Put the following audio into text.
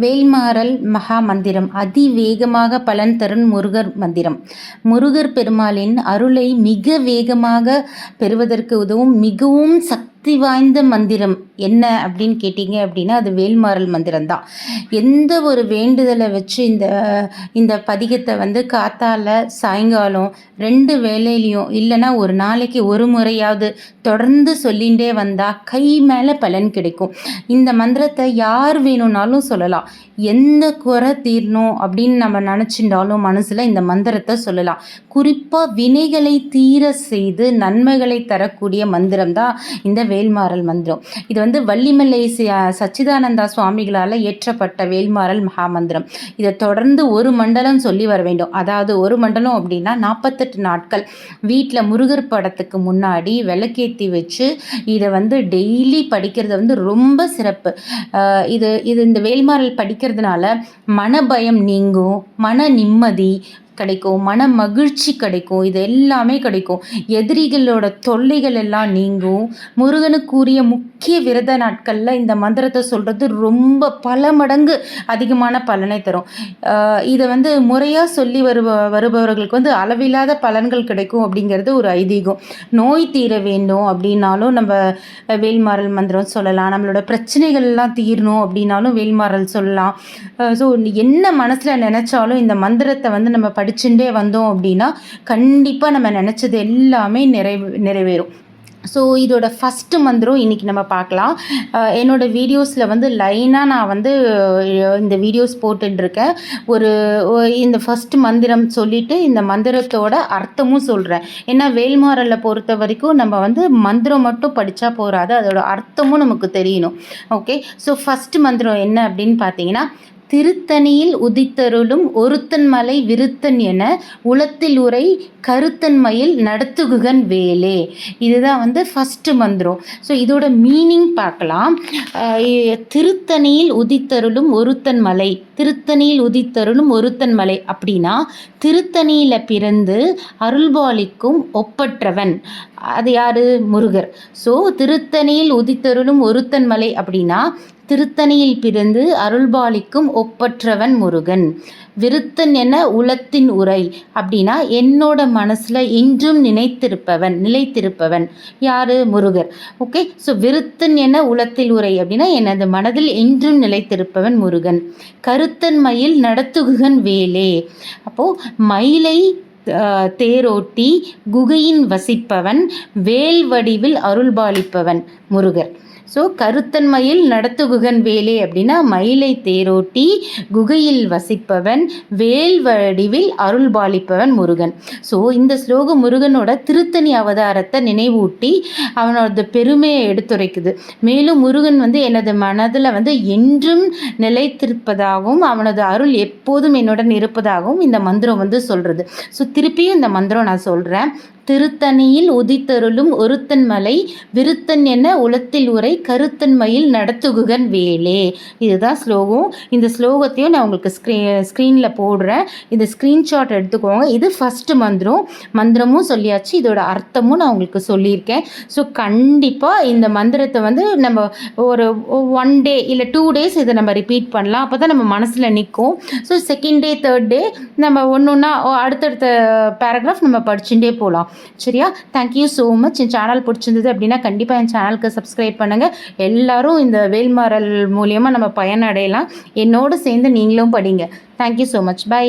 வேல்மாறல் மகா மந்திரம் அதிவேகமாக பலன் தரும் முருகர் மந்திரம். முருகர் பெருமாளின் அருளை மிக வேகமாக பெறுவதற்கு உதவும் மிகவும் சக்தி வாய்ந்த மந்திரம். என்ன அப்படின்னு கேட்டிங்க அப்படின்னா அது வேல்மாறல் மந்திரம் தான் எந்த ஒரு வேண்டுதலை வச்சு இந்த இந்த பதிகத்தை வந்து காத்தால சாயங்காலம் ரெண்டு வேலையிலையும் இல்லைன்னா ஒரு நாளைக்கு ஒரு முறையாவது தொடர்ந்து சொல்லிகிட்டே வந்தால் கை மேலே பலன் கிடைக்கும். இந்த மந்திரத்தை யார் வேணும்னாலும் சொல்லலாம். எந்த குறை தீரணும் அப்படின்னு நம்ம நினச்சிருந்தாலும் மனசில் இந்த மந்திரத்தை சொல்லலாம். குறிப்பாக வினைகளை தீர செய்து நன்மைகளை தரக்கூடிய மந்திரம் தான் இந்த வேல்மாறல் மந்திரம். இது வந்து வந்து வள்ளிமலை சச்சிதானந்தா சுவாமிகளால் ஏற்றப்பட்ட வேல்மாறல் மகாமந்திரம். இதை தொடர்ந்து ஒரு மண்டலம் சொல்லி வர வேண்டும். அதாவது ஒரு மண்டலம் அப்படின்னா நாற்பத்தெட்டு நாட்கள். வீட்டில் முருகர் படத்துக்கு முன்னாடி விளக்கேற்றி வச்சு இதை வந்து டெய்லி படிக்கிறது வந்து ரொம்ப சிறப்பு. இது இது இந்த வேல்மாறல் படிக்கிறதுனால மனபயம் நீங்கும் மன நிம்மதி கிடைக்கும் மன மகிழ்ச்சி கிடைக்கும் இது எல்லாமே கிடைக்கும். எதிரிகளோட தொல்லைகள் எல்லாம் நீங்கும். முருகனுக்குரிய முக்கிய விரத நாட்களில் இந்த மந்திரத்தை சொல்கிறது ரொம்ப பல மடங்கு அதிகமான பலனை தரும். இதை வந்து முறையாக சொல்லி வருப வருபவர்களுக்கு வந்து அளவில்லாத பலன்கள் கிடைக்கும் அப்படிங்கிறது ஒரு ஐதீகம். நோய் தீர வேண்டும் அப்படின்னாலும் நம்ம வேல்மாறல் மந்திரம் சொல்லலாம். நம்மளோட பிரச்சனைகள்லாம் தீரணும் அப்படின்னாலும் வேல்மாறல் சொல்லலாம். ஸோ என்ன மனசில் நினச்சாலும் இந்த மந்திரத்தை வந்து நம்ம படி படிச்சுட்டே வந்தோம் அப்படின்னா கண்டிப்பாக நம்ம நினச்சது எல்லாமே நிறைவு நிறைவேறும். ஸோ இதோட ஃபஸ்ட்டு மந்திரம் இன்றைக்கி நம்ம பார்க்கலாம். என்னோடய வீடியோஸில் வந்து லைனாக நான் வந்து இந்த வீடியோஸ் போட்டுருக்கேன் ஒரு இந்த ஃபஸ்ட்டு மந்திரம் சொல்லிவிட்டு இந்த மந்திரத்தோட அர்த்தமும் சொல்கிறேன் ஏன்னா வேல்மாரலில் பொறுத்த வரைக்கும் நம்ம வந்து மந்திரம் மட்டும் படித்தா போகாது அதோட அர்த்தமும் நமக்கு தெரியணும். ஓகே ஸோ ஃபஸ்ட்டு மந்திரம் என்ன அப்படின்னு பார்த்தீங்கன்னா திருத்தணியில் உதித்தருளும் ஒருத்தன் மலை விருத்தன் என உளத்தில் உரை கருத்தன்மையில் நடத்துகுகன் வேலே. இதுதான் வந்து ஃபஸ்ட்டு மந்திரம். ஸோ இதோட மீனிங் பார்க்கலாம். திருத்தணியில் உதித்தருளும் ஒருத்தன் மலை. திருத்தணியில் உதித்தருளும் ஒருத்தன் மலை அப்படின்னா திருத்தணியில் பிறந்து அருள்பாலிக்கும் ஒப்பற்றவன். அது யார்? முருகர். ஸோ திருத்தணியில் உதித்தருளும் ஒருத்தன் மலை அப்படின்னா திருத்தணியில் பிறந்து அருள்பாலிக்கும் ஒப்பற்றவன் முருகன். விருத்தன் என உளத்தின் உரை. அப்படின்னா என்னோட மனசில் இன்றும் நினைத்திருப்பவன் நிலைத்திருப்பவன். யாரு? முருகர். ஓகே ஸோ விருத்தன் என உளத்தில் உரை அப்படின்னா எனது மனதில் இன்றும் நிலைத்திருப்பவன் முருகன். கருத்தன் மயில் நடத்துகுகன் வேலே. அப்போது மயிலை தேரோட்டி குகையின் வசிப்பவன் வேல் வடிவில் அருள்பாலிப்பவன் முருகர். ஸோ கருத்தன்மையில் நடத்துகுகன் வேலை அப்படின்னா மயிலை தேரோட்டி குகையில் வசிப்பவன் வேல் வடிவில் அருள் பாலிப்பவன் முருகன். ஸோ இந்த ஸ்லோகம் முருகனோட திருத்தணி அவதாரத்தை நினைவூட்டி அவனோட பெருமையை எடுத்துரைக்குது. மேலும் முருகன் வந்து எனது மனதில் வந்து என்றும் நிலைத்திருப்பதாகவும் அவனது அருள் எப்போதும் என்னுடன் இருப்பதாகவும் இந்த மந்திரம் வந்து சொல்கிறது ஸோ திருப்பியும் இந்த மந்திரம் நான் சொல்கிறேன் திருத்தணியில் உதித்தருளும் ஒருத்தன் மலை விருத்தன் என உலத்தில் உரை கருத்தன்மையில் நடத்துகுகன் வேலே. இதுதான் ஸ்லோகம். இந்த ஸ்லோகத்தையும் நான் உங்களுக்கு ஸ்க்ரீ ஸ்க்ரீனில் போடுறேன். இந்த ஸ்க்ரீன்ஷாட் எடுத்துக்கோங்க. இது ஃபஸ்ட்டு மந்திரம். மந்திரமும் சொல்லியாச்சு. இதோட அர்த்தமும் நான் உங்களுக்கு சொல்லியிருக்கேன். ஸோ கண்டிப்பாக இந்த மந்திரத்தை வந்து நம்ம ஒரு ஒன் டே இல்லை டூ டேஸ் இதை நம்ம ரிப்பீட் பண்ணலாம். அப்போ தான் நம்ம மனசில் நிற்கும் so second day third day நம்ம ஒன்று ஒன்றா அடுத்தடுத்த பேராகிராஃப் நம்ம படிச்சுட்டே போகலாம் சரியா? தேங்க்யூ ஸோ மச் என் சேனல் பிடிச்சிருந்தது அப்படின்னா கண்டிப்பாக என் சேனலுக்கு சப்ஸ்கிரைப் பண்ணுங்கள் எல்லோரும் இந்த வேல்மாறல் மூலியமாக நம்ம பயனடையலாம். என்னோடு சேர்ந்து நீங்களும் படிங்க. Thank you so much by